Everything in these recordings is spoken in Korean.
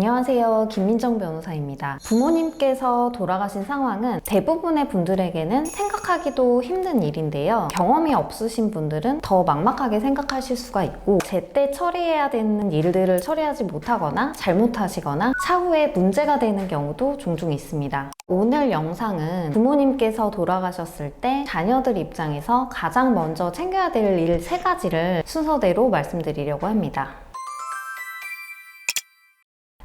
안녕하세요. 김민정 변호사입니다. 부모님께서 돌아가신 상황은 대부분의 분들에게는 생각하기도 힘든 일인데요. 경험이 없으신 분들은 더 막막하게 생각하실 수가 있고, 제때 처리해야 되는 일들을 처리하지 못하거나 잘못하시거나 차후에 문제가 되는 경우도 종종 있습니다. 오늘 영상은 부모님께서 돌아가셨을 때 자녀들 입장에서 가장 먼저 챙겨야 될 일 세 가지를 순서대로 말씀드리려고 합니다.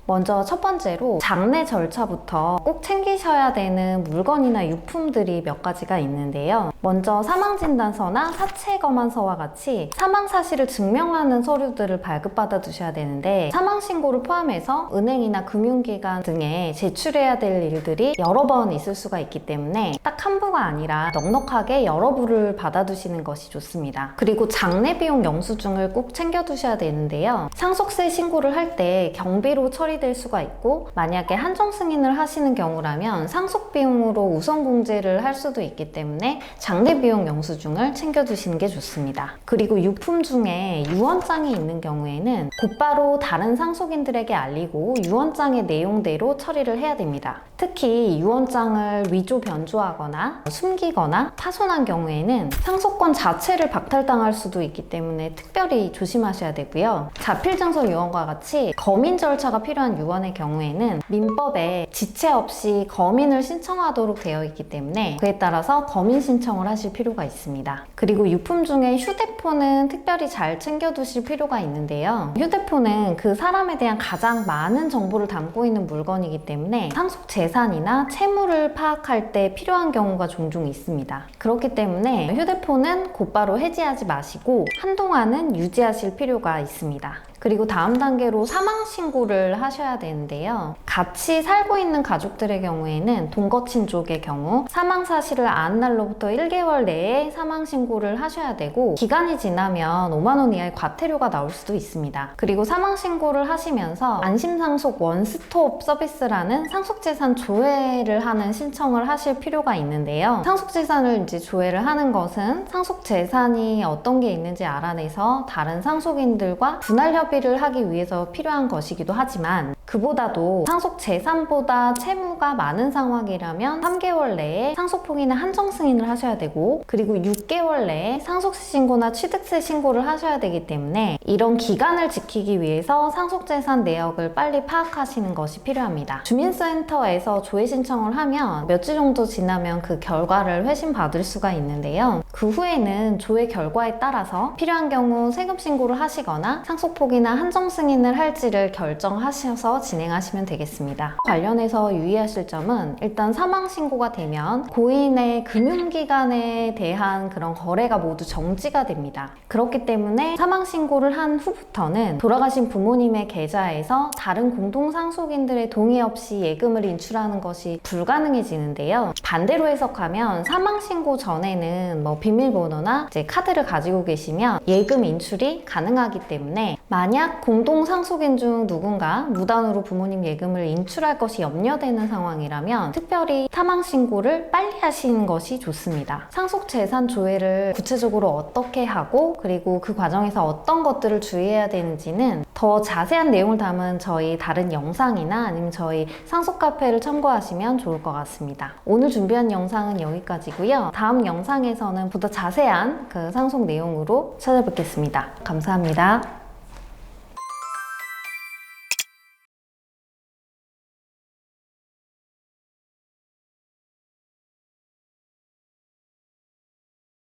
먼저 첫 번째로 장례 절차부터 꼭 챙기셔야 되는 물건이나 유품들이 몇 가지가 있는데요. 먼저 사망진단서나 사체검안서와 같이 사망 사실을 증명하는 서류들을 발급받아 두셔야 되는데 사망 신고를 포함해서 은행이나 금융기관 등에 제출해야 될 일들이 여러 번 있을 수가 있기 때문에 딱 한 부가 아니라 넉넉하게 여러 부를 받아두시는 것이 좋습니다. 그리고 장례 비용 영수증을 꼭 챙겨 두셔야 되는데요. 상속세 신고를 할 때 경비로 처리 될 수가 있고 만약에 한정 승인을 하시는 경우라면 상속 비용으로 우선 공제를 할 수도 있기 때문에 장례 비용 영수증을 챙겨 두시는 게 좋습니다. 그리고 유품 중에 유언장이 있는 경우에는 곧바로 다른 상속인들에게 알리고 유언장의 내용대로 처리를 해야 됩니다. 특히 유언장을 위조 변조하거나 숨기거나 파손한 경우에는 상속권 자체를 박탈당할 수도 있기 때문에 특별히 조심하셔야 되고요. 자필증서 유언과 같이 검인 절차가 필요한 유언의 경우에는 민법에 지체 없이 검인을 신청하도록 되어 있기 때문에 그에 따라서 검인 신청을 하실 필요가 있습니다. 그리고 유품 중에 휴대폰은 특별히 잘 챙겨두실 필요가 있는데요. 휴대폰은 그 사람에 대한 가장 많은 정보를 담고 있는 물건이기 때문에 상속 재산이나 채무를 파악할 때 필요한 경우가 종종 있습니다. 그렇기 때문에 휴대폰은 곧바로 해지하지 마시고 한동안은 유지하실 필요가 있습니다. 그리고 다음 단계로 사망 신고를 하셔야 되는데요. 같이 살고 있는 가족들의 경우에는 동거친 쪽의 경우 사망 사실을 안 날로부터 1개월 내에 사망 신고를 하셔야 되고 기간이 지나면 5만 원 이하의 과태료가 나올 수도 있습니다. 그리고 사망 신고를 하시면서 안심 상속 원스톱 서비스라는 상속 재산 조회를 하는 신청을 하실 필요가 있는데요. 상속 재산을 이제 조회를 하는 것은 상속 재산이 어떤 게 있는지 알아내서 다른 상속인들과 분할 협 협의를 하기 위해서 필요한 것이기도 하지만 그보다도 상속 재산보다 채무가 많은 상황이라면 3개월 내에 상속폭이나 한정 승인을 하셔야 되고 그리고 6개월 내에 상속세 신고나 취득세 신고를 하셔야 되기 때문에 이런 기간을 지키기 위해서 상속 재산 내역을 빨리 파악하시는 것이 필요합니다. 주민센터에서 조회 신청을 하면 몇주 정도 지나면 그 결과를 회신 받을 수가 있는데요. 그 후에는 조회 결과에 따라서 필요한 경우 세금 신고를 하시거나 상속폭이나 한정 승인을 할지를 결정하셔서 진행하시면 되겠습니다. 관련해서 유의하실 점은 일단 사망 신고가 되면 고인의 금융기관에 대한 그런 거래가 모두 정지가 됩니다. 그렇기 때문에 사망 신고를 한 후부터는 돌아가신 부모님의 계좌에서 다른 공동 상속인들의 동의 없이 예금을 인출하는 것이 불가능해지는데요. 반대로 해석하면 사망 신고 전에는 뭐 비밀번호나 이제 카드를 가지고 계시면 예금 인출이 가능하기 때문에 만약 공동 상속인 중 누군가 무단으로 부모님 예금을 인출할 것이 염려되는 상황이라면 특별히 사망 신고를 빨리 하시는 것이 좋습니다. 상속 재산 조회를 구체적으로 어떻게 하고 그리고 그 과정에서 어떤 것들을 주의해야 되는지는 더 자세한 내용을 담은 저희 다른 영상이나 아니면 저희 상속 카페를 참고하시면 좋을 것 같습니다. 오늘 준비한 영상은 여기까지고요. 다음 영상에서는 보다 자세한 그 상속 내용으로 찾아뵙겠습니다. 감사합니다.